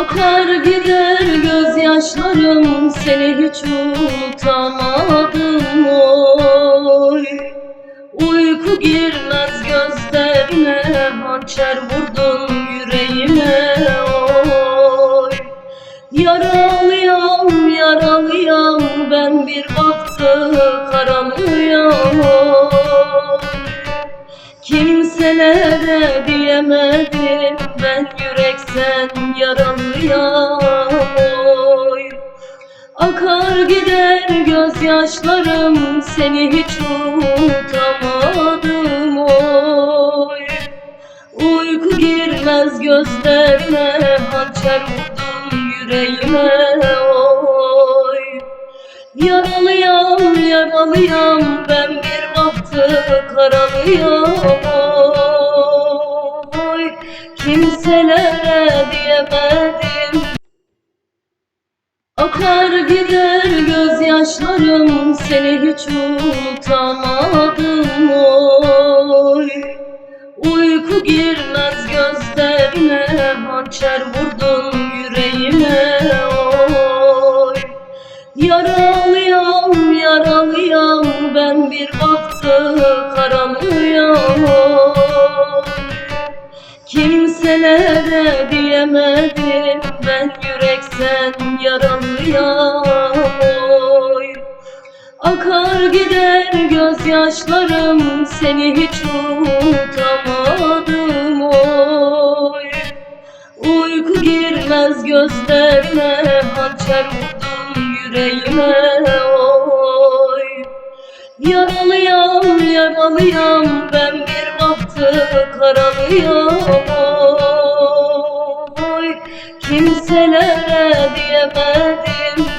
Akar gider gözyaşlarım Seni hiç unutamadım. Oy Uyku girmez gözlerine Hançer vurdun yüreğime. Oy Yaralıyam yaralıyam Ben bir bahtı karanlıyam Kimselere diyemedim ben yüreksen yaralıyam oy Akar gider gözyaşlarım seni hiç unutamadım oy. Uyku girmez gözlerime hançer vurdun yüreğime oy. Yaralıyam yaralıyam ben karalıyam oy Kimselere diyemedim. Akar gider gözyaşlarım seni hiç unutamadım. Oy Uyku girmez gözlerine hançer vurdun yüreğime. Oy Yaralıyam yaralıyam ben bir bahtı karanlıyam Kimselere diyemedim ben yüreksen yaralıyam Akar gider gözyaşlarım seni hiç unutamadım oy. Uyku girmez gözlerime hançer vurdun yüreğime Yaralıyam yaralıyam ben bir bahtı karalıyam oy Kimselere diyemedim